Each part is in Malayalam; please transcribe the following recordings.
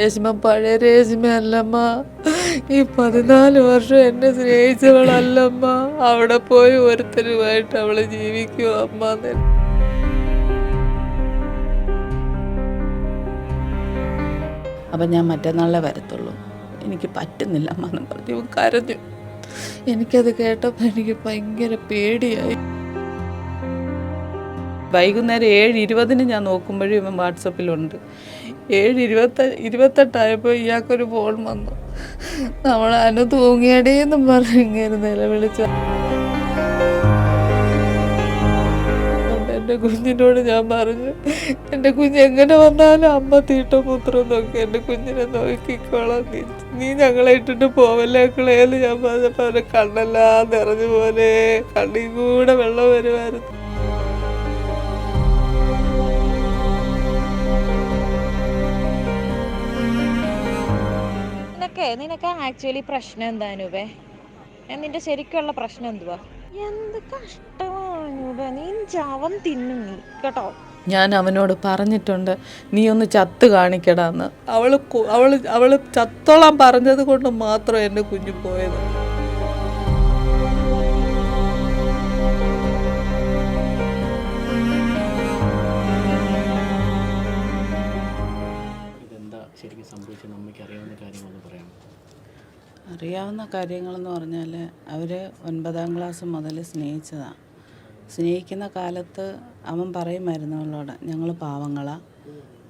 രേഷ്മ പഴയ രേശ്മയല്ലമ്മ ഈ പതിനാല് വർഷം എന്നെ സ്നേഹിച്ചവളല്ലമ്മ. അവിടെ പോയി ഒരുത്തരുമായിട്ട് അവൾ ജീവിക്കൂ അമ്മ അപ്പം ഞാൻ മറ്റന്നാളെ വരത്തുള്ളൂ. എനിക്ക് പറ്റുന്നില്ല അമ്മ എന്ന് പറഞ്ഞു കരഞ്ഞു. എനിക്കത് കേട്ടപ്പോൾ എനിക്ക് ഭയങ്കര പേടിയായി. വൈകുന്നേരം ഏഴ് ഇരുപതിന് ഞാൻ നോക്കുമ്പോഴും ഇവൻ വാട്സപ്പിലുണ്ട്. ഏഴ് ഇരുപത്ത ഇരുപത്തെട്ടായപ്പോൾ ഇയാൾക്കൊരു ഫോൺ വന്നു. നമ്മൾ അനു തൂങ്ങിയടേന്നും പറഞ്ഞ് ഇങ്ങനെ നിലവിളിച്ചു. എന്റെ കുഞ്ഞിനോട് ഞാൻ പറഞ്ഞു എന്റെ കുഞ്ഞ് എങ്ങനെ വന്നാലും അമ്മ തീട്ടപുത്രം നോക്കി. എന്റെ കുഞ്ഞിനെ നോക്കിക്കോളാം നീ. ഞങ്ങളെ ഇട്ടിട്ട് പോവല്ലേ ഞാൻ പറഞ്ഞപ്പോൾ അവരെ കണ്ണെല്ലാം നിറഞ്ഞു പോലെ കണ്ണിൽ കൂടെ വെള്ളം വരുമായിരുന്നു. നിനക്ക് നിനക്ക് ആക്ച്വലി പ്രശ്നം എന്താ അനൂപേ ഏ, നിന്റെ ശരിക്കുള്ള പ്രശ്നം എന്തുവാ? എന്ത് കഷ്ടമാണ് നീ ചവം തിന്നും നീ കേട്ടോ? ഞാൻ അവനോട് പറഞ്ഞിട്ടുണ്ട് നീ ഒന്ന് ചത്ത് കാണിക്കടാന്ന്. അവൾ അവൾ അവൾ ചത്തോളാൻ പറഞ്ഞത് കൊണ്ട് മാത്രം എന്റെ കുഞ്ഞു പോയത്. അറിയാവുന്ന കാര്യങ്ങളെന്ന് പറഞ്ഞാൽ അവർ ഒൻപതാം ക്ലാസ് മുതൽ സ്നേഹിച്ചതാണ് സ്നേഹിക്കുന്ന കാലത്ത് അവൻ പറയുമായിരുന്നു അവളോട് ഞങ്ങൾ പാവങ്ങളാണ്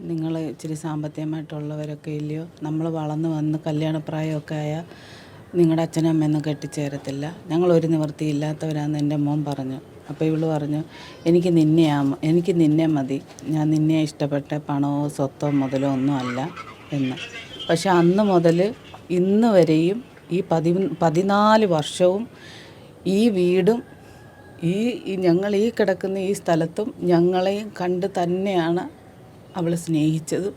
നിങ്ങൾ ഇച്ചിരി സാമ്പത്തികമായിട്ടുള്ളവരൊക്കെ ഇല്ലയോ? നമ്മൾ വളർന്ന് വന്ന് കല്യാണപ്രായമൊക്കെ ആയാൽ നിങ്ങളുടെ അച്ഛനും അമ്മയൊന്നും കെട്ടിച്ചേരത്തില്ല. ഞങ്ങൾ ഒരു നിവൃത്തിയില്ലാത്തവരാന്ന് എന്റെ മോൻ പറഞ്ഞു. അപ്പോൾ ഇവൾ പറഞ്ഞു എനിക്ക് നിന്നെയാ എനിക്ക് നിന്നെ മതി. ഞാൻ നിന്നെ ഇഷ്ടപ്പെട്ട പണമോ സ്വത്തോ മുതലോ ഒന്നും അല്ല എന്ന്. പക്ഷെ അന്ന് മുതൽ ഇന്ന് വരെയും ഈ പതി പതിനാല് വർഷവും ഈ വീടും ഈ ഞങ്ങൾ ഈ കിടക്കുന്ന ഈ സ്ഥലത്തും ഞങ്ങളെയും കണ്ട് തന്നെയാണ് അവൾ സ്നേഹിച്ചതും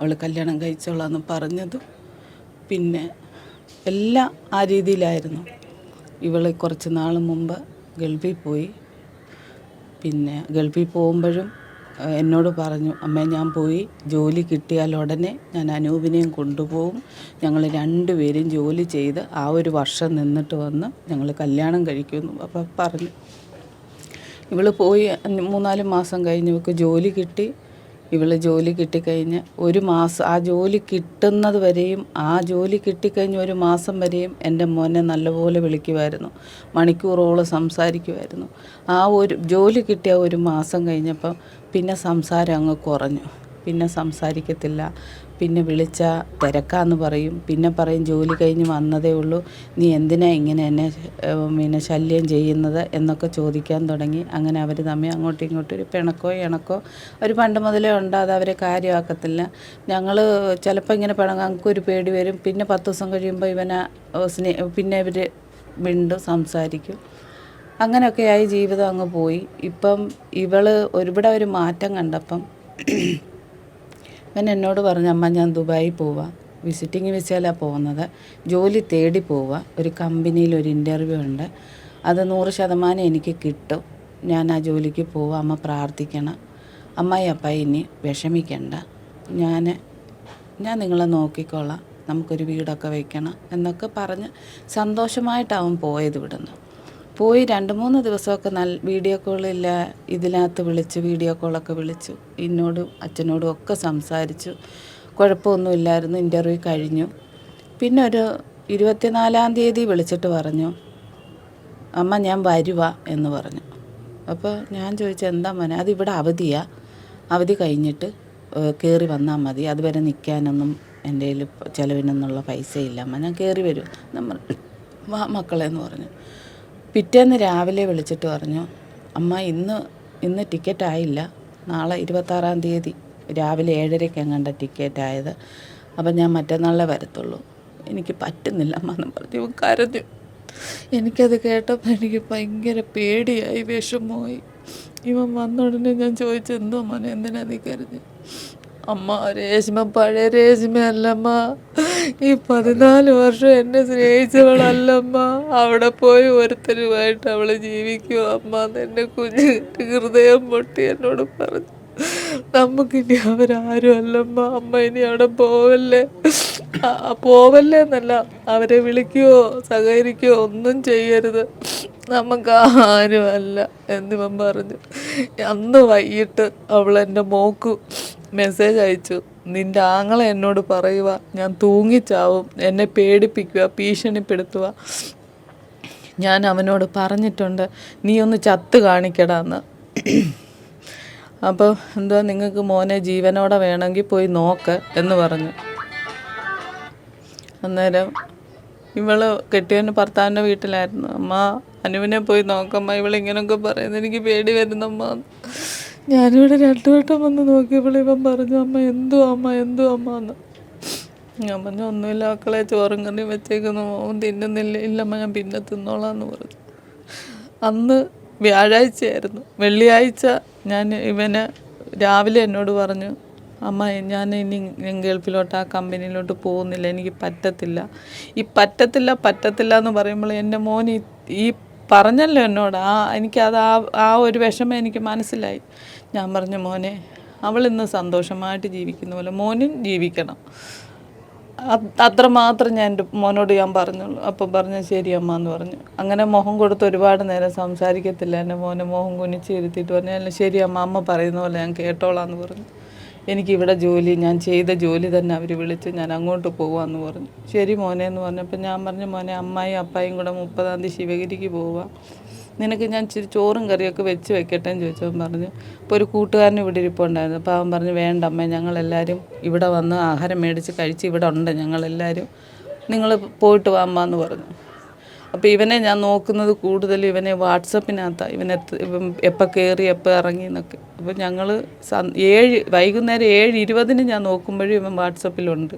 അവൾ കല്യാണം കഴിച്ചോളാന്ന് പറഞ്ഞതും. പിന്നെ എല്ലാം ആ രീതിയിലായിരുന്നു. ഇവൾ കുറച്ച് നാൾ മുമ്പ് ഗൾഫിൽ പോയി. പിന്നെ ഗൾഫിൽ പോകുമ്പോഴും എന്നോട് പറഞ്ഞു അമ്മേ ഞാൻ പോയി ജോലി കിട്ടിയാൽ ഉടനെ ഞാൻ അനൂപിനെയും കൊണ്ടുപോകും. ഞങ്ങൾ രണ്ടുപേരും ജോലി ചെയ്ത് ആ ഒരു വർഷം നിന്നിട്ട് വന്ന് ഞങ്ങൾ കല്യാണം കഴിക്കുമെന്ന് അപ്പം പറഞ്ഞു. ഇവൾ പോയി മൂന്നാൽ മാസം കഴിഞ്ഞ് ഇവൾക്ക് ജോലി കിട്ടി. ഇവൾ ജോലി കിട്ടിക്കഴിഞ്ഞ് ഒരു മാസം ആ ജോലി കിട്ടുന്നത് വരെയും ആ ജോലി കിട്ടിക്കഴിഞ്ഞ് ഒരു മാസം വരെയും എന്റെ മോനെ നല്ലപോലെ വിളിക്കുമായിരുന്നു മണിക്കൂറോളം സംസാരിക്കുമായിരുന്നു ആ ഒരു ജോലി കിട്ടിയ ഒരു മാസം കഴിഞ്ഞപ്പം പിന്നെ സംസാരം അങ്ങ് കുറഞ്ഞു. പിന്നെ സംസാരിക്കത്തില്ല. പിന്നെ വിളിച്ചാൽ തിരക്കാന്ന് പറയും. പിന്നെ പറയും ജോലി കഴിഞ്ഞ് വന്നതേ ഉള്ളൂ. നീ എന്തിനാ ഇങ്ങനെ എന്നെ പിന്നെ ശല്യം ചെയ്യുന്നത്? എന്നൊക്കെ ചോദിക്കാൻ തുടങ്ങി. അങ്ങനെ അവർ തമ്മിൽ അങ്ങോട്ടും ഇങ്ങോട്ടും ഒരു പിണക്കോ ഇണക്കോ ഒരു പണ്ട് മുതലേ ഉണ്ട് അത് അവരെ കാര്യമാക്കത്തില്ല. ഞങ്ങൾ ചിലപ്പോൾ ഇങ്ങനെ പിണങ്ങാൻ ഞങ്ങൾക്കൊരു പേടി വരും. പിന്നെ പത്ത് ദിവസം കഴിയുമ്പോൾ ഇവനെ സ്നേ പിന്നെ ഇവർ വീണ്ടും സംസാരിക്കും. അങ്ങനെയൊക്കെയായി ജീവിതം അങ്ങ് പോയി. ഇപ്പം ഇവൾ ഒരുപാട് ഒരു മാറ്റം കണ്ടപ്പം ഇവൻ എന്നോട് പറഞ്ഞു അമ്മ ഞാൻ ദുബായി പോവാം. വിസിറ്റിംഗ് വിസയിലാണ് പോകുന്നത്. ജോലി തേടി പോവുക ഒരു കമ്പനിയിൽ ഒരു ഇന്റർവ്യൂ ഉണ്ട്. അത് നൂറ് ശതമാനം എനിക്ക് കിട്ടും. ഞാൻ ആ ജോലിക്ക് പോവുക അമ്മ പ്രാർത്ഥിക്കണം. അമ്മായി അപ്പ ഇനി വിഷമിക്കണ്ട. ഞാൻ ഞാൻ നിങ്ങളെ നോക്കിക്കോളാം നമുക്കൊരു വീടൊക്കെ വയ്ക്കണം എന്നൊക്കെ പറഞ്ഞ് സന്തോഷമായിട്ടാവും പോയത് ഇവിടുന്ന്. പോയി രണ്ട് മൂന്ന് ദിവസമൊക്കെ നല്ല വീഡിയോ കോളില്ല ഇതിനകത്ത് വിളിച്ച് വീഡിയോ കോളൊക്കെ വിളിച്ചു. എന്നോടും അച്ഛനോടും ഒക്കെ സംസാരിച്ചു. കുഴപ്പമൊന്നുമില്ലായിരുന്നു ഇന്റർവ്യൂ കഴിഞ്ഞു. പിന്നെ ഒരു ഇരുപത്തിനാലാം തീയതി വിളിച്ചിട്ട് പറഞ്ഞു അമ്മ ഞാൻ വരുവ എന്ന് പറഞ്ഞു. അപ്പോൾ ഞാൻ ചോദിച്ചു എന്താ മോനെ? അതിവിടെ അവധിയാ. അവധി കഴിഞ്ഞിട്ട് കയറി വന്നാൽ മതി. അതുവരെ നിൽക്കാനൊന്നും എന്റെ കയ്യിൽ ചിലവിനൊന്നുള്ള പൈസ ഇല്ല അമ്മ. ഞാൻ കയറി വരും നമ്മൾ മക്കളെ എന്ന് പറഞ്ഞു. പിറ്റേന്ന് രാവിലെ വിളിച്ചിട്ട് പറഞ്ഞു അമ്മ ഇന്ന് ഇന്ന് ടിക്കറ്റ് ആയില്ല. നാളെ ഇരുപത്താറാം തീയതി. രാവിലെ ഏഴരയ്ക്ക് എങ്ങാണ്ട ടിക്കറ്റ് ആയത്. അപ്പം ഞാൻ മറ്റന്നാളെ വരത്തുള്ളൂ. എനിക്ക് പറ്റുന്നില്ല അമ്മ എന്ന് പറഞ്ഞു കരഞ്ഞു. എനിക്കത് കേട്ടപ്പോൾ എനിക്ക് ഭയങ്കര പേടിയായി വിഷമമായി. ഇവൻ വന്ന ഉടനെ ഞാൻ ചോദിച്ചു എന്തോ മോനെ എന്തിനാ നീ കരുതി അമ്മ രേഷ്മ പഴയ രേഷ്മ അല്ലമ്മ. ഈ പതിനാല് വർഷം എന്നെ സ്നേഹിച്ചവളല്ലമ്മ. അവിടെ പോയി ഒരുത്തരുമായിട്ട് അവൾ ജീവിക്കൂ അമ്മ എന്നെ എന്റെ കുഞ്ഞ് ഹൃദയം പൊട്ടി എന്നോട് പറഞ്ഞു. നമുക്കിനി അവരാരും അല്ലമ്മ. അമ്മ ഇനി അവിടെ പോവല്ലേ? പോവല്ലേ എന്നല്ല. അവരെ വിളിക്കുകയോ സഹകരിക്കുകയോ ഒന്നും ചെയ്യരുത്. നമുക്ക് അല്ല എന്നിവൻ പറഞ്ഞു. അന്ന് വൈകിട്ട് അവൾ എന്റെ മോക്ക് മെസ്സേജ് അയച്ചു. നിന്റെ ആങ്ങളെ എന്നോട് പറയുക. ഞാൻ തൂങ്ങിച്ചാവും. എന്നെ പേടിപ്പിക്കുക. ഭീഷണിപ്പെടുത്തുക. ഞാൻ അവനോട് പറഞ്ഞിട്ടുണ്ട്. നീ ഒന്ന് ചത്ത് കാണിക്കടാന്ന്. അപ്പോൾ എന്തുവാ നിങ്ങൾക്ക് മോനെ ജീവനോടെ വേണമെങ്കിൽ പോയി നോക്ക് എന്ന് പറഞ്ഞു. അന്നേരം ഇവൾ കെട്ടിയവന് ഭർത്താവിന്റെ വീട്ടിലായിരുന്നു. അമ്മ അനുവിനെ പോയി നോക്കമ്മ ഇവളിങ്ങനൊക്കെ പറയുന്നു. എനിക്ക് പേടി വരുന്നമ്മ ഞാനിവിടെ രണ്ടു വട്ടം വന്ന് നോക്കിയപ്പോൾ ഇവൻ പറഞ്ഞു അമ്മ എന്തു അമ്മ എന്തു അമ്മ എന്ന്? ഞാൻ പറഞ്ഞു ഒന്നുമില്ല മക്കളെ ചോറും കറി വെച്ചേക്കുന്നു മോൻ തിന്നുന്നില്ല ഇല്ലമ്മ ഞാൻ പിന്നെ തിന്നോളാന്ന് പറഞ്ഞു. അന്ന് വ്യാഴാഴ്ചയായിരുന്നു. വെള്ളിയാഴ്ച ഞാൻ ഇവന് രാവിലെ എന്നോട് പറഞ്ഞു അമ്മ ഞാൻ ഇനി ഗൾഫിലോട്ട് ആ കമ്പനിയിലോട്ട് പോകുന്നില്ല എനിക്ക് പറ്റത്തില്ല. ഈ പറ്റത്തില്ല പറ്റത്തില്ല എന്ന് പറയുമ്പോൾ എന്റെ മോൻ ഈ പറഞ്ഞല്ലോ എന്നോട് ആ എനിക്കത് ആ ആ ഒരു വിഷമം എനിക്ക് മനസ്സിലായി. ഞാൻ പറഞ്ഞു മോനെ അവളിന്ന് സന്തോഷമായിട്ട് ജീവിക്കുന്ന പോലെ മോനും ജീവിക്കണം. അത് അത്രമാത്രം ഞാൻ എന്റെ മോനോട് ഞാൻ പറഞ്ഞുള്ളൂ. അപ്പം പറഞ്ഞു ശരി അമ്മ എന്ന് പറഞ്ഞു. അങ്ങനെ മുഖം കൊടുത്ത് ഒരുപാട് നേരം സംസാരിക്കത്തില്ല. എന്റെ മോനെ മോഹം കുനിച്ച് ഇരുത്തിയിട്ട് പറഞ്ഞു അല്ല ശരി അമ്മ അമ്മ പറയുന്ന പോലെ ഞാൻ കേട്ടോളാം എന്ന് പറഞ്ഞു എനിക്കിവിടെ ജോലി ഞാൻ ചെയ്ത ജോലി തന്നെ അവർ വിളിച്ച് ഞാൻ അങ്ങോട്ട് പോവാന്ന് പറഞ്ഞു. ശരി മോനെ എന്ന് പറഞ്ഞപ്പോൾ ഞാൻ പറഞ്ഞു മോനെ അമ്മായി അപ്പായും കൂടെ മുപ്പതാം തീയതി ശിവഗിരിക്ക് പോവാം. നിനക്ക് ഞാൻ ഇച്ചിരി ചോറും കറിയൊക്കെ വെച്ച് വെക്കട്ടെ എന്ന് ചോദിച്ചവൻ പറഞ്ഞു അപ്പോൾ ഒരു കൂട്ടുകാരൻ ഇവിടെ ഇരിപ്പുണ്ടായിരുന്നു. അപ്പോൾ അവൻ പറഞ്ഞു വേണ്ട അമ്മ ഞങ്ങളെല്ലാവരും ഇവിടെ വന്ന് ആഹാരം മേടിച്ച് കഴിച്ച് ഇവിടെ ഉണ്ട് ഞങ്ങളെല്ലാവരും നിങ്ങൾ പോയിട്ട് വാമ്മാന്ന് പറഞ്ഞു. അപ്പോൾ ഇവനെ ഞാൻ നോക്കുന്നത് കൂടുതൽ ഇവനെ വാട്സപ്പിനകത്താണ് ഇവനെ എപ്പോൾ കയറി എപ്പോൾ ഇറങ്ങി എന്നൊക്കെ. അപ്പോൾ ഞങ്ങൾ ഏഴ് വൈകുന്നേരം ഏഴ് ഇരുപതിന് ഞാൻ നോക്കുമ്പോഴും ഇവൻ വാട്സപ്പിലുണ്ട്.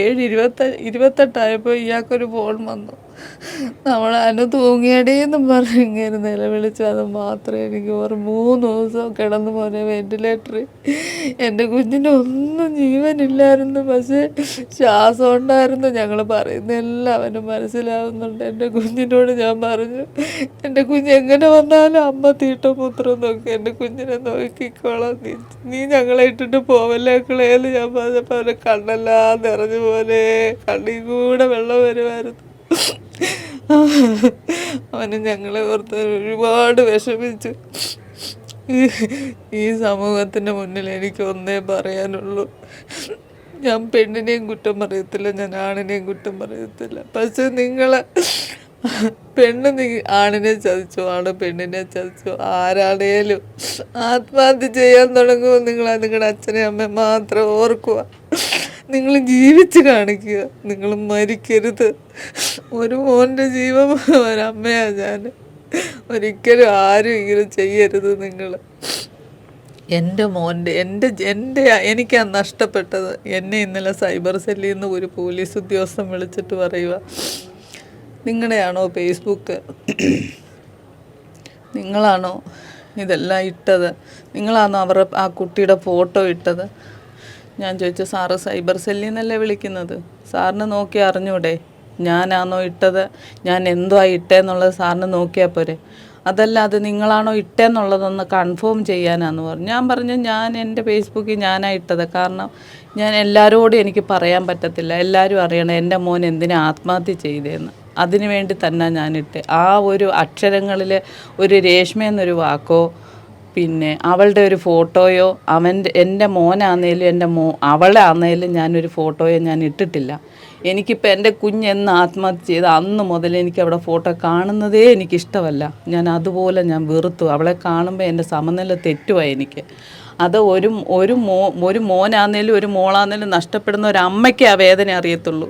ഏഴ് ഇരുപത്ത ഇരുപത്തെട്ടായപ്പോൾ ഇയാൾക്കൊരു ഫോൺ വന്നു. നമ്മൾ അനു തൂങ്ങിയടേന്ന് പറഞ്ഞ് ഇങ്ങനെ നിലവിളിച്ചു. അത് മാത്രമേ എനിക്ക് ഓർമ്മ മൂന്ന് ദിവസം കിടന്നു പോലെ വെന്റിലേറ്ററിൽ എന്റെ കുഞ്ഞിന് ഒന്നും ജീവനില്ലായിരുന്നു. പക്ഷേ ശ്വാസം ഉണ്ടായിരുന്നു. ഞങ്ങൾ പറയുന്നതെല്ലാം അവന് മനസ്സിലാവുന്നുണ്ട്. എന്റെ കുഞ്ഞിനോട് ഞാൻ പറഞ്ഞു എന്റെ കുഞ്ഞ് എങ്ങനെ വന്നാലും അമ്മ തീട്ടപുത്രം നോക്കി. എന്റെ കുഞ്ഞിനെ നോക്കിക്കോളാം. നീ നീ ഞങ്ങളെ ഇട്ടിട്ട് പോവല്ലേ കളയെന്ന് ഞാൻ പറഞ്ഞപ്പോൾ അവന്റെ കണ്ണെല്ലാം നിറഞ്ഞു പോലെ കണ്ണിൽ കൂടെ വെള്ളം വരുമായിരുന്നു അവന് ഞങ്ങളെ ഓർത്ത് ഒരുപാട് വിഷമിച്ചു. ഈ- സമൂഹത്തിന്റെ മുന്നിൽ എനിക്ക് ഒന്നേ പറയാനുള്ളൂ. ഞാൻ പെണ്ണിനെയും കുറ്റം പറയത്തില്ല ഞാൻ ആണിനെയും കുറ്റം പറയത്തില്ല. പക്ഷെ നിങ്ങൾ പെണ്ണ് ആണിനെ ചതിച്ചു ആണ് പെണ്ണിനെ ചതിച്ചു. ആരാണേലും ആത്മഹത്യ ചെയ്യാൻ തുടങ്ങുമ്പോൾ നിങ്ങൾ നിങ്ങളുടെ അച്ഛനെയും അമ്മയും മാത്രം ഓർക്കുക. നിങ്ങൾ ജീവിച്ച് കാണിക്കുക. നിങ്ങൾ മരിക്കരുത്. ഒരു മോന്റെ ജീവൻ ഒരമ്മയാ ഞാൻ ഒരിക്കലും ആരും ഇങ്ങനെ ചെയ്യരുത് നിങ്ങൾ എന്റെ മോന്റെ എന്റെ എന്റെ എനിക്കാ നഷ്ടപ്പെട്ടത്. എന്നെ ഇന്നലെ സൈബർ സെല്ലിൽ നിന്ന് ഒരു പോലീസ് ഉദ്യോഗസ്ഥൻ വിളിച്ചിട്ട് പറയുക നിങ്ങളുടെയാണോ ഫേസ്ബുക്ക്? നിങ്ങളാണോ ഇതെല്ലാം ഇട്ടത്? നിങ്ങളാണോ അവരുടെ ആ കുട്ടിയുടെ ഫോട്ടോ ഇട്ടത്? ഞാൻ ചോദിച്ചു സാറ് സൈബർ സെല്ലിൽ നിന്നല്ലേ വിളിക്കുന്നത്? സാറിന് നോക്കി അറിഞ്ഞൂടെ? ഞാനാണോ ഇട്ടത്? ഞാൻ എന്തുവാ ഇട്ടേന്നുള്ളത് സാറിന് നോക്കിയാൽ പോരെ. അതല്ല അത് നിങ്ങളാണോ ഇട്ടേന്നുള്ളതൊന്ന് കൺഫേം ചെയ്യാനാന്ന് പറഞ്ഞു. ഞാൻ പറഞ്ഞു ഞാൻ എന്റെ ഫേസ്ബുക്കിൽ ഞാനാണ് ഇട്ടത്. കാരണം ഞാൻ എല്ലാവരോടും എനിക്ക് പറയാൻ പറ്റത്തില്ല. എല്ലാവരും അറിയണം എന്റെ മോൻ എന്തിനാ ആത്മഹത്യ ചെയ്തതെന്ന് അതിനു വേണ്ടി തന്നെ ഞാനിട്ട്. ആ ഒരു അക്ഷരങ്ങളിൽ ഒരു രേഷ്മ എന്നൊരു വാക്കോ പിന്നെ അവളുടെ ഒരു ഫോട്ടോയോ അവന്റെ എന്റെ മോനാന്നേലും എന്റെ മോ അവളെ ആന്നേലും ഞാനൊരു ഫോട്ടോയോ ഞാൻ ഇട്ടിട്ടില്ല. എനിക്കിപ്പോൾ എന്റെ കുഞ്ഞ് എന്ന് ആത്മഹത്യ ചെയ്ത് അന്ന് മുതൽ എനിക്ക് അവിടെ ഫോട്ടോ കാണുന്നതേ എനിക്കിഷ്ടമല്ല. ഞാൻ അതുപോലെ ഞാൻ വെറുത്തു. അവളെ കാണുമ്പോൾ എന്റെ സമനില തെറ്റുമായി എനിക്ക്. അത് ഒരു ഒരു മോ ഒരു മോനാന്നേലും ഒരു മോളാന്നേലും നഷ്ടപ്പെടുന്ന ഒരു അമ്മയ്ക്ക് ആ വേദന അറിയത്തുള്ളൂ.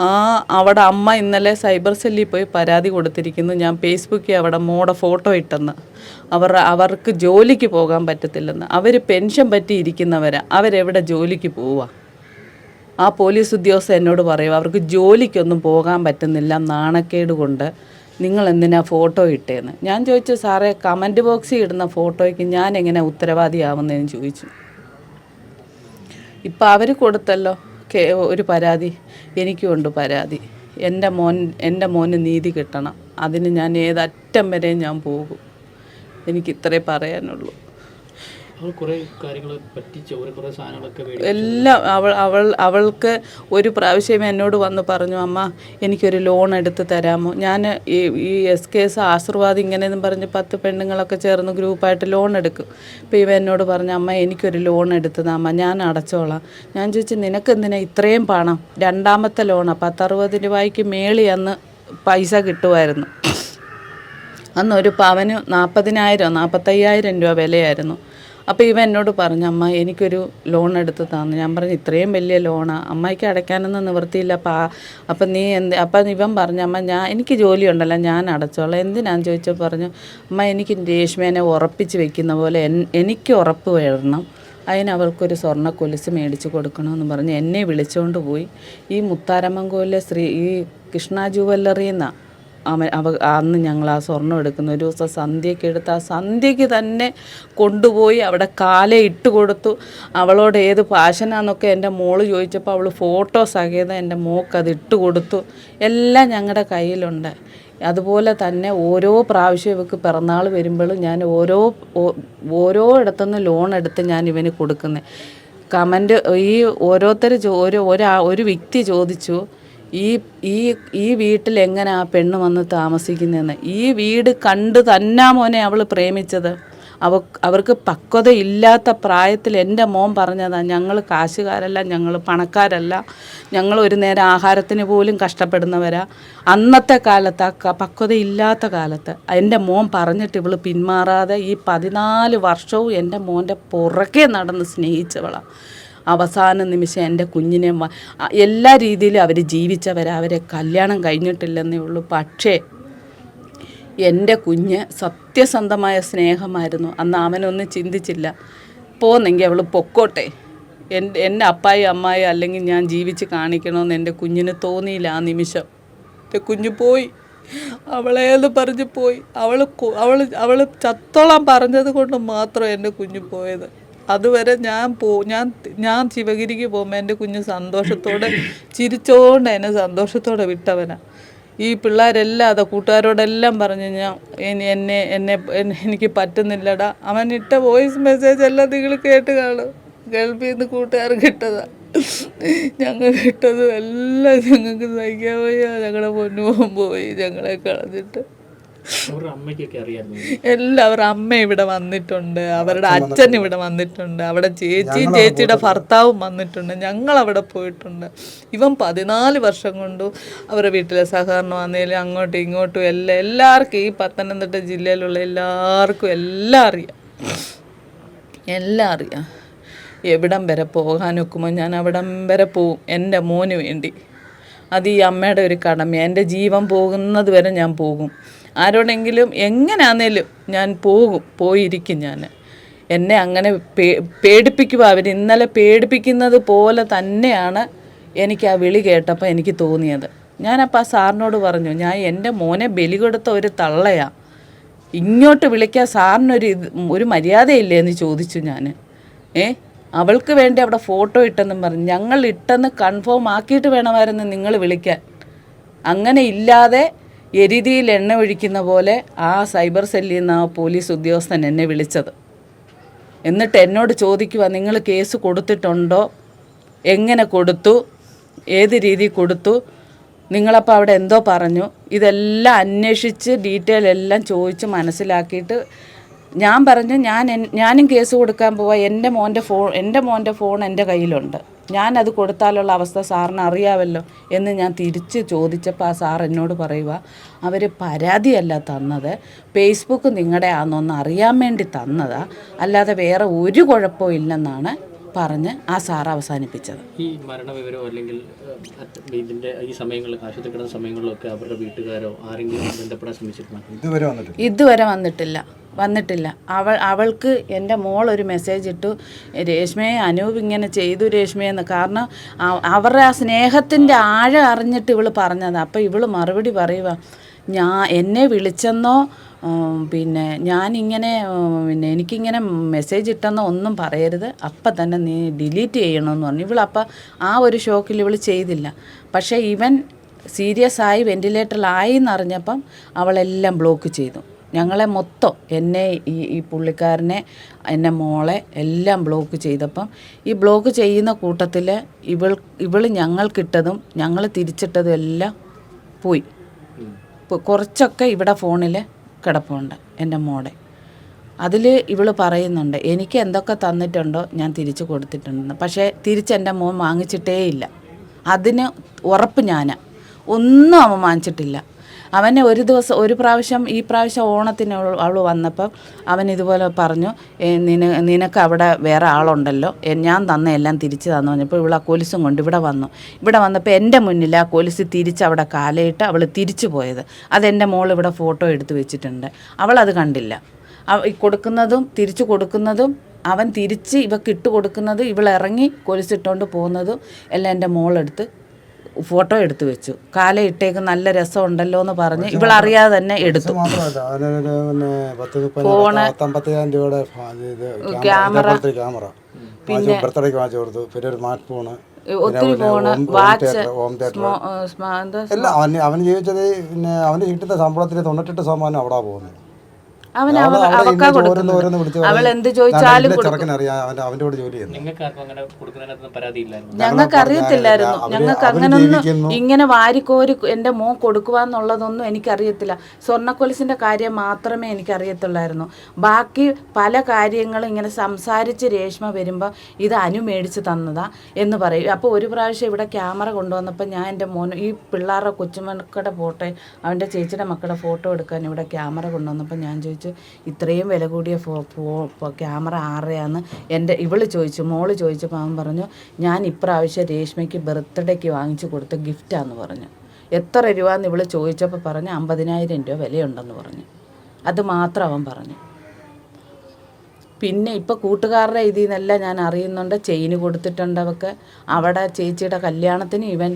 ആ അവിടെ അമ്മ ഇന്നലെ സൈബർ സെല്ലിൽ പോയി പരാതി കൊടുത്തിരിക്കുന്നു. ഞാൻ ഫേസ്ബുക്കിൽ അവിടെ മോടെ ഫോട്ടോ ഇട്ടെന്ന്. അവർ അവർക്ക് ജോലിക്ക് പോകാൻ പറ്റത്തില്ലെന്ന്. അവർ പെൻഷൻ പറ്റിയിരിക്കുന്നവരാ. അവരെവിടെ ജോലിക്ക് പോവുക? ആ പോലീസ് ഉദ്യോഗസ്ഥ എന്നോട് പറയും അവർക്ക് ജോലിക്കൊന്നും പോകാൻ പറ്റുന്നില്ല. നാണക്കേട് കൊണ്ട് നിങ്ങൾ എന്തിനാ ഫോട്ടോ ഇട്ടേന്ന്. ഞാൻ ചോദിച്ചു സാറേ കമന്റ് ബോക്സിൽ ഇടുന്ന ഫോട്ടോയ്ക്ക് ഞാൻ എങ്ങനെ ഉത്തരവാദിയാവുന്നതെന്ന് ചോദിച്ചു. ഇപ്പം അവർ കൊടുത്തല്ലോ. ഒരു പരാതി എനിക്കുമുണ്ട് പരാതി. എന്റെ മോൻ എന്റെ മോന് നീതി കിട്ടണം. അതിന് ഞാൻ ഏതറ്റം വരെ ഞാൻ പോകും. എനിക്കിത്രേ പറയാനുള്ളൂ. എല്ലാം അവൾ അവൾ അവൾക്ക് ഒരു പ്രാവശ്യം എന്നോട് വന്ന് പറഞ്ഞു അമ്മ എനിക്കൊരു ലോൺ എടുത്ത് തരാമോ? ഞാൻ ഈ ഈ എസ് കെ എസ് ആശീർവാദ് ഇങ്ങനെയെന്നും പറഞ്ഞ് പത്ത് പെണ്ണുങ്ങളൊക്കെ ചേർന്ന് ഗ്രൂപ്പായിട്ട് ലോൺ എടുക്കും. അപ്പോൾ ഇവ എന്നോട് പറഞ്ഞു അമ്മ എനിക്കൊരു ലോൺ എടുത്ത് താ അമ്മ ഞാൻ അടച്ചോളാം. ഞാൻ ചോദിച്ചു നിനക്ക് എന്തിനാ ഇത്രയും പണം? രണ്ടാമത്തെ ലോണാണ് പത്തറുപത് രൂപയ്ക്ക് മേളി അന്ന് പൈസ കിട്ടുമായിരുന്നു. അന്നൊരു പവന് നാൽപ്പതിനായിരം നാൽപ്പത്തയ്യായിരം രൂപ വിലയായിരുന്നു. അപ്പോൾ ഇവ എന്നോട് പറഞ്ഞു അമ്മ എനിക്കൊരു ലോൺ എടുത്ത് തന്നു. ഞാൻ പറഞ്ഞു ഇത്രയും വലിയ ലോണാണ് അമ്മയ്ക്ക് അടയ്ക്കാനൊന്നും നിവൃത്തിയില്ല അപ്പോൾ അപ്പം നീ എന്ത് അപ്പം ഇവൻ പറഞ്ഞു അമ്മ ഞാൻ എനിക്ക് ജോലി ഉണ്ടല്ലോ ഞാൻ അടച്ചോളാം. എന്തിനാന്ന് ചോദിച്ചപ്പോൾ പറഞ്ഞു അമ്മ എനിക്ക് രേഷ്മേനെ ഉറപ്പിച്ച് വെക്കുന്ന പോലെ എനിക്ക് ഉറപ്പ് വരണം. അതിന് അവൾക്കൊരു സ്വർണ കൊലുസ് മേടിച്ച് കൊടുക്കണമെന്ന് പറഞ്ഞ് എന്നെ വിളിച്ചുകൊണ്ട് പോയി. ഈ മുത്താരമ്മങ്കോലിലെ ശ്രീ ഈ കൃഷ്ണ ജുവല്ലറി എന്നാണ് അവൻ അവ അന്ന് ഞങ്ങൾ ആ സ്വർണം എടുക്കുന്ന ഒരു ദിവസം സന്ധ്യയ്ക്ക് എടുത്ത് ആ സന്ധ്യയ്ക്ക് തന്നെ കൊണ്ടുപോയി അവിടെ കാല ഇട്ട് കൊടുത്തു. അവളോട് ഏത് ഫാഷനാന്നൊക്കെ എന്റെ മോൾ ചോദിച്ചപ്പോൾ അവൾ ഫോട്ടോ സഹിതം എന്റെ മോക്ക് അത് ഇട്ട് കൊടുത്തു. എല്ലാം ഞങ്ങളുടെ കയ്യിലുണ്ട്. അതുപോലെ തന്നെ ഓരോ പ്രാവശ്യം ഇവക്ക് പിറന്നാൾ വരുമ്പോഴും ഞാൻ ഓരോ ഓരോ ഇടത്തുനിന്ന് ലോൺ എടുത്ത് ഞാൻ ഇവന് കൊടുക്കുന്നത് കമന്റ് ഈ ഓരോരുത്തർ ഓരോ ഒരു വ്യക്തി ചോദിച്ചു ഈ ഈ ഈ വീട്ടിൽ എങ്ങനെ ആ പെണ്ണ് വന്ന് താമസിക്കുന്നതെന്ന് ഈ വീട് കണ്ട് തന്നാ മോനെ അവൾ പ്രേമിച്ചത്. അവ അവർക്ക് പക്വതയില്ലാത്ത പ്രായത്തിൽ എന്റെ മോൻ പറഞ്ഞതാണ് ഞങ്ങൾ കാശുകാരല്ല ഞങ്ങൾ പണക്കാരല്ല ഞങ്ങൾ ഒരു നേരം ആഹാരത്തിന് പോലും കഷ്ടപ്പെടുന്നവരാ. അന്നത്തെ കാലത്ത് ആ പക്വതയില്ലാത്ത കാലത്ത് എന്റെ മോൻ പറഞ്ഞിട്ട് ഇവൾ പിന്മാറാതെ ഈ പതിനാല് വർഷവും എന്റെ മോന്റെ പുറകെ നടന്ന് സ്നേഹിച്ചവളാണ് അവസാന നിമിഷം എന്റെ കുഞ്ഞിനെ എല്ലാ രീതിയിലും അവർ ജീവിച്ചവർ അവരെ കല്യാണം കഴിഞ്ഞിട്ടില്ലെന്നേ ഉള്ളൂ. പക്ഷേ എന്റെ കുഞ്ഞ് സത്യസന്ധമായ സ്നേഹമായിരുന്നു. അന്ന് അവനൊന്നും ചിന്തിച്ചില്ല. പോന്നെങ്കിൽ അവൾ പൊക്കോട്ടെ. എന്റെ എന്റെ അപ്പായി അമ്മായി അല്ലെങ്കിൽ ഞാൻ ജീവിച്ച് കാണിക്കണമെന്ന് എന്റെ കുഞ്ഞിന് തോന്നിയില്ല ആ നിമിഷം. എന്റെ കുഞ്ഞ് പോയി. അവളേന്ന് പറഞ്ഞു പോയി. അവൾ അവൾ അവൾ ചത്തോളം പറഞ്ഞത് കൊണ്ട് മാത്രം എന്റെ കുഞ്ഞ് പോയത്. അതുവരെ ഞാൻ പോ ഞാൻ ഞാൻ ശിവഗിരിക്ക് പോകുമ്പോൾ എന്റെ കുഞ്ഞ് സന്തോഷത്തോടെ ചിരിച്ചോണ്ട് എന്നെ സന്തോഷത്തോടെ വിട്ടവനാ. ഈ പിള്ളേരെല്ലാം അതാ കൂട്ടുകാരോടെല്ലാം പറഞ്ഞു ഞാൻ എന്നെ എന്നെ- എനിക്ക് പറ്റുന്നില്ലടാ. അവൻ ഇട്ട വോയിസ് മെസ്സേജ് എല്ലാം നിങ്ങൾ കേട്ട് കാണും. ഗൾഫിൽ നിന്ന് കൂട്ടുകാർ കിട്ടതാ. ഞങ്ങൾ കിട്ടതും എല്ലാം ഞങ്ങൾക്ക് സഹിക്കാൻ പോയി ഞങ്ങളുടെ പൊന്നുപോകും പോയി ഞങ്ങളെ കളഞ്ഞിട്ട്. അവരുടെ എല്ലാവരും അമ്മ ഇവിടെ വന്നിട്ടുണ്ട്. അവരുടെ അച്ഛൻ ഇവിടെ വന്നിട്ടുണ്ട്. അവിടെ ചേച്ചി ചേച്ചിയുടെ ഭർത്താവും വന്നിട്ടുണ്ട്. ഞങ്ങൾ അവിടെ പോയിട്ടുണ്ട്. ഇവൻ പതിനാല് വർഷം കൊണ്ടും അവരുടെ വീട്ടിലെ സഹകരണം ആണെങ്കിലും അങ്ങോട്ടും ഇങ്ങോട്ടും എല്ലാം എല്ലാവർക്കും ഈ പത്തനംതിട്ട ജില്ലയിലുള്ള എല്ലാവർക്കും എല്ലാം അറിയാം. എല്ലാം അറിയാം. എവിടം വരെ പോകാൻ ഒക്കുമ്പോൾ ഞാൻ അവിടം വരെ പോവും എന്റെ മോന് വേണ്ടി. അത് ഈ അമ്മയുടെ ഒരു കടമ എന്റെ ജീവൻ പോകുന്നത് വരെ ഞാൻ പോകും. ആരോടെങ്കിലും എങ്ങനെയാന്നേലും ഞാൻ പോകും പോയിരിക്കും ഞാൻ. എന്നെ അങ്ങനെ പേ പേടിപ്പിക്കുക അവർ ഇന്നലെ പേടിപ്പിക്കുന്നത് പോലെ തന്നെയാണ് എനിക്ക് ആ വിളി കേട്ടപ്പോൾ എനിക്ക് തോന്നിയത്. ഞാനപ്പോൾ ആ സാറിനോട് പറഞ്ഞു ഞാൻ എന്റെ മോനെ ബലി കൊടുത്ത ഒരു തള്ളയാ. ഇങ്ങോട്ട് വിളിക്കാൻ സാറിനൊരു ഇത് ഒരു മര്യാദയില്ലേ എന്ന് ചോദിച്ചു ഞാൻ. ഏ അവൾക്ക് വേണ്ടി അവിടെ ഫോട്ടോ ഇട്ടെന്നും പറഞ്ഞു. ഞങ്ങൾ ഇട്ടെന്ന് കൺഫേം ആക്കിയിട്ട് വേണമായിരുന്നു നിങ്ങൾ വിളിക്കാൻ. അങ്ങനെ ഇല്ലാതെ എരുതിയിൽ എണ്ണ ഒഴിക്കുന്ന പോലെ ആ സൈബർ സെല്ലിൽ നിന്ന് ആ പോലീസ് ഉദ്യോഗസ്ഥൻ എന്നെ വിളിച്ചത്. എന്നിട്ട് എന്നോട് ചോദിക്കുക നിങ്ങൾ കേസ് കൊടുത്തിട്ടുണ്ടോ? എങ്ങനെ കൊടുത്തു? ഏത് രീതി കൊടുത്തു? നിങ്ങളപ്പോൾ അവിടെ എന്തോ പറഞ്ഞു? ഇതെല്ലാം അന്വേഷിച്ച് ഡീറ്റെയിൽ എല്ലാം ചോദിച്ച് മനസ്സിലാക്കിയിട്ട് ഞാൻ പറഞ്ഞു ഞാൻ ഞാനും കേസ് കൊടുക്കാൻ പോവാ. എന്റെ മോന്റെ ഫോൺ എന്റെ മോന്റെ ഫോൺ എന്റെ കയ്യിലുണ്ട്. ഞാൻ അത് കൊടുത്താലുള്ള അവസ്ഥ സാറിന് അറിയാമല്ലോ എന്ന് ഞാൻ തിരിച്ച് ചോദിച്ചപ്പോൾ ആ സാർ എന്നോട് പറയുക അവർ പരാതിയല്ല തന്നത്. ഫേസ്ബുക്ക് നിങ്ങളുടെ ആണെന്നൊന്ന് അറിയാൻ വേണ്ടി തന്നതാ. അല്ലാതെ വേറെ ഒരു കുഴപ്പവും ഇല്ലെന്നാണ് പറഞ്ഞ് ആ സാർ അവസാനിപ്പിച്ചത്. ഈ മരണവിവരോ അല്ലെങ്കിൽ ഇതിന്റെ ഈ സമയങ്ങളിൽ ആശുപത്രി കിടന്ന സമയങ്ങളിലൊക്കെ അവരുടെ വീട്ടുകാരോ ആരെങ്കിലും ബന്ധപ്പെടാൻ ശ്രമിച്ചിട്ടുണ്ടോ? ഇതുവരെ വന്നിട്ടില്ല. ഇതുവരെ വന്നിട്ടില്ല. വന്നിട്ടില്ല. അവൾ അവൾക്ക് എന്റെ മോൾ ഒരു മെസ്സേജ് ഇട്ടു രേഷ്മയെ അനൂപ് ഇങ്ങനെ ചെയ്തു രേഷ്മയെന്ന് കാരണം അവരുടെ ആ സ്നേഹത്തിന്റെ ആഴം അറിഞ്ഞിട്ട് ഇവൾ പറഞ്ഞത്. അപ്പോൾ ഇവൾ മറുപടി പറയുക ഞാൻ എന്നെ വിളിച്ചെന്നോ പിന്നെ ഞാനിങ്ങനെ പിന്നെ എനിക്കിങ്ങനെ മെസ്സേജ് ഇട്ടെന്ന് ഒന്നും പറയരുത്. അപ്പം തന്നെ നീ ഡിലീറ്റ് ചെയ്യണമെന്ന് പറഞ്ഞു. ഇവളപ്പം ആ ഒരു ഷോക്കിൽ ഇവൾ ചെയ്തില്ല. പക്ഷേ ഇവൻ സീരിയസ് ആയി വെന്റിലേറ്ററിലായി എന്നറിഞ്ഞപ്പം അവളെല്ലാം ബ്ലോക്ക് ചെയ്തു. ഞങ്ങളെ മൊത്തം എന്നെ ഈ ഈ പുള്ളിക്കാരനെ എന്നെ മോളെ എല്ലാം ബ്ലോക്ക് ചെയ്തപ്പം ഈ ബ്ലോക്ക് ചെയ്യുന്ന കൂട്ടത്തിൽ ഇവൾ ഇവൾ ഞങ്ങൾക്കിട്ടതും ഞങ്ങൾ തിരിച്ചിട്ടതും എല്ലാം പോയി. കുറച്ചൊക്കെ ഇവിടെ ഫോണിൽ കിടപ്പുണ്ട് എന്റെ മോടെ. അതിൽ ഇവൾ പറയുന്നുണ്ട് എനിക്ക് എന്തൊക്കെ തന്നിട്ടുണ്ടോ ഞാൻ തിരിച്ചു കൊടുത്തിട്ടുണ്ടെന്ന്. പക്ഷേ തിരിച്ച് എന്റെ മോൻ വാങ്ങിച്ചിട്ടേ ഇല്ല അതിന് ഉറപ്പ് ഞാനാ. ഒന്നും അവൻ വാങ്ങിച്ചിട്ടില്ല. അവനെ ഒരു ദിവസം ഒരു പ്രാവശ്യം ഈ പ്രാവശ്യം ഓണത്തിന് അവൾ വന്നപ്പം അവൻ ഇതുപോലെ പറഞ്ഞു നിന നിനക്ക് അവിടെ വേറെ ആളുണ്ടല്ലോ. ഞാൻ തന്ന എല്ലാം തിരിച്ച് തന്നു. പറഞ്ഞപ്പോൾ ഇവൾ ആ കൊലുസും കൊണ്ട് ഇവിടെ വന്നു. ഇവിടെ വന്നപ്പോൾ എന്റെ മുന്നിൽ ആ കൊലുസ് തിരിച്ച് അവിടെ കാലയിട്ട് അവൾ തിരിച്ചു പോയത്. അതെന്റെ മോൾ ഇവിടെ ഫോട്ടോ എടുത്ത് വെച്ചിട്ടുണ്ട്. അവളത് കണ്ടില്ല. അവ- കൊടുക്കുന്നതും തിരിച്ചു കൊടുക്കുന്നതും അവൻ തിരിച്ച് ഇവക്ക് ഇട്ട് കൊടുക്കുന്നത് ഇവൾ ഇറങ്ങി കൊലുസിട്ടുകൊണ്ട് പോകുന്നതും എല്ലാം എന്റെ മോളെടുത്ത് ഫോട്ടോ എടുത്തു വെച്ചു. കാല ഇട്ടേക്ക് നല്ല രസം ഉണ്ടല്ലോ എന്ന് പറഞ്ഞ് ഇവളറിയാതെ തന്നെ എടുത്തു. ഫോണ് പിന്നെ ക്യാമറ ബർത്ത്ഡേക്ക് വാങ്ങിച്ചു കൊടുത്തു. പിന്നെ ഒരു സ്മാർട്ട് ഫോണ്. ഒത്തിരി ഫോണ് വാച്ച് അവന് അവന് ജീവിച്ചത് പിന്നെ അവന് കിട്ടുന്ന ശമ്പളത്തിന് തൊണ്ണൂറ്റെട്ട് ശതമാനം അവിടെ പോകുന്നത്. അവൻ അവക്ക അവൾ എന്ത് ചോദിച്ചാലും ഞങ്ങൾക്ക് അറിയത്തില്ലായിരുന്നു. ഞങ്ങൾക്ക് അങ്ങനൊന്നും ഇങ്ങനെ വാരിക്കോരി എന്റെ മോൻ കൊടുക്കുവാന്നുള്ളതൊന്നും എനിക്കറിയത്തില്ല. സ്വർണക്കൊലിസിന്റെ കാര്യം മാത്രമേ എനിക്കറിയത്തുള്ളായിരുന്നു. ബാക്കി പല കാര്യങ്ങളും ഇങ്ങനെ സംസാരിച്ച് രേഷ്മ വരുമ്പോൾ ഇത് അനു മേടിച്ച് തന്നതാ എന്ന് പറയും. അപ്പോൾ ഒരു പ്രാവശ്യം ഇവിടെ ക്യാമറ കൊണ്ടുവന്നപ്പോൾ ഞാൻ എന്റെ മോൻ ഈ പിള്ളേരുടെ കൊച്ചുമക്കളുടെ ഫോട്ടോ അവന്റെ ചേച്ചിയുടെ മക്കളുടെ ഫോട്ടോ എടുക്കാൻ ഇവിടെ ക്യാമറ കൊണ്ടുവന്നപ്പോൾ ഞാൻ ചോദിച്ചു ഇത്രയും വില കൂടിയ ഫോ ഫോ ക്യാമറ ആരുടെയാന്ന്? എന്റെ ഇവൾ ചോദിച്ചു മോൾ ചോദിച്ചപ്പോൾ അവൻ പറഞ്ഞു ഞാൻ ഇപ്രാവശ്യം രേഷ്മയ്ക്ക് ബർത്ത്ഡേക്ക് വാങ്ങിച്ചു കൊടുത്ത ഗിഫ്റ്റാന്ന് പറഞ്ഞു. എത്ര രൂപ എന്ന് ഇവൾ ചോദിച്ചപ്പോൾ പറഞ്ഞു അമ്പതിനായിരം രൂപ വിലയുണ്ടെന്ന് പറഞ്ഞു. അത് മാത്രം അവൻ പറഞ്ഞു. പിന്നെ ഇപ്പോൾ കൂട്ടുകാരുടെ ഇതിൽ നിന്നെല്ലാം ഞാൻ അറിയുന്നുണ്ട് ചെയിന് കൊടുത്തിട്ടുണ്ട് അവൾക്ക് അവിടെ ചേച്ചിയുടെ കല്യാണത്തിന് ഇവൻ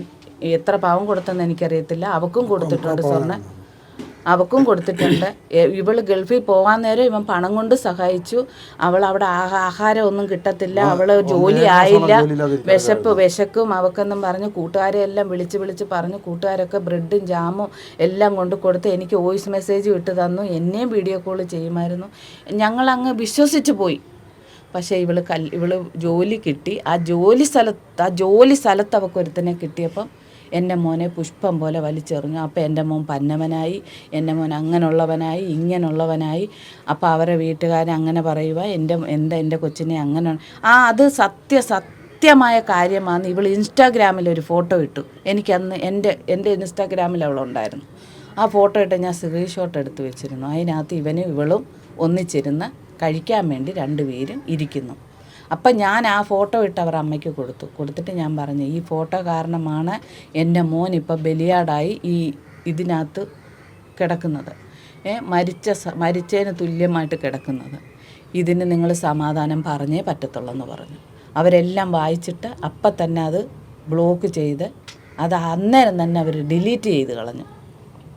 എത്ര പാവം കൊടുത്തെന്ന് എനിക്കറിയത്തില്ല. അവക്കും കൊടുത്തിട്ടുണ്ട് സ്വർണം. അവക്കും കൊടുത്തിട്ടുണ്ട്. ഇവൾ ഗൾഫിൽ പോകാൻ നേരം ഇവൻ പണം കൊണ്ട് സഹായിച്ചു. അവൾ അവിടെ ആഹാ- ആഹാരം ഒന്നും കിട്ടത്തില്ല. അവൾ ജോലി ആയില്ല. വിശപ്പ് വിശക്കും അവക്കെന്നും പറഞ്ഞ് കൂട്ടുകാരെ എല്ലാം വിളിച്ച് വിളിച്ച് പറഞ്ഞു കൂട്ടുകാരൊക്കെ ബ്രെഡും ജാമും എല്ലാം കൊണ്ട് കൊടുത്ത് എനിക്ക് വോയിസ് മെസ്സേജ് ഇട്ട് തന്നു. എന്നെയും വീഡിയോ കോൾ ചെയ്യുമായിരുന്നു. ഞങ്ങളങ്ങ് വിശ്വസിച്ച് പോയി. പക്ഷേ ഇവൾ കൽ ഇവൾ ജോലി കിട്ടി. ആ ജോലി സ്ഥലത്ത് ആ ജോലി സ്ഥലത്ത് അവൾക്ക് ഒരുത്തനെ കിട്ടിയപ്പം എന്റെ മോനെ പുഷ്പം പോലെ വലിച്ചെറിഞ്ഞു. അപ്പോൾ എന്റെ മോൻ പന്നവനായി എന്റെ മോൻ അങ്ങനെയുള്ളവനായി ഇങ്ങനെയുള്ളവനായി അപ്പോൾ അവരെ വീട്ടുകാരൻ അങ്ങനെ പറയുക എന്റെ എന്താ എന്റെ കൊച്ചിനെ അങ്ങനെ ആ അത് സത്യ സത്യമായ കാര്യമാണ് ഇവൾ ഇൻസ്റ്റാഗ്രാമിൽ ഒരു ഫോട്ടോ ഇട്ടു. എനിക്കന്ന് എന്റെ എന്റെ ഇൻസ്റ്റാഗ്രാമിൽ അവളുണ്ടായിരുന്നു ആ ഫോട്ടോ ഇട്ട് ഞാൻ സ്ക്രീൻഷോട്ട് എടുത്ത് വെച്ചിരുന്നു. അതിനകത്ത് ഇവനും ഇവളും ഒന്നിച്ചിരുന്ന് കഴിക്കാൻ വേണ്ടി രണ്ടുപേരും ഇരിക്കുന്നു. അപ്പം ഞാൻ ആ ഫോട്ടോ ഇട്ട് അവർ അമ്മയ്ക്ക് കൊടുത്തു. കൊടുത്തിട്ട് ഞാൻ പറഞ്ഞു ഈ ഫോട്ടോ കാരണമാണ് എന്റെ മോൻ ഇപ്പം ബലിയാടായി ഈ ഇതിനകത്ത് കിടക്കുന്നത്. മരിച്ച മരിച്ചതിന് തുല്യമായിട്ട് കിടക്കുന്നത്. ഇതിന് നിങ്ങൾ സമാധാനം പറഞ്ഞേ പറ്റത്തുള്ളൂ എന്ന് പറഞ്ഞു. അവരെല്ലാം വായിച്ചിട്ട് അപ്പം തന്നെ അത് ബ്ലോക്ക് ചെയ്ത് അത് അന്നേരം തന്നെ അവർ ഡിലീറ്റ് ചെയ്ത് കളഞ്ഞു.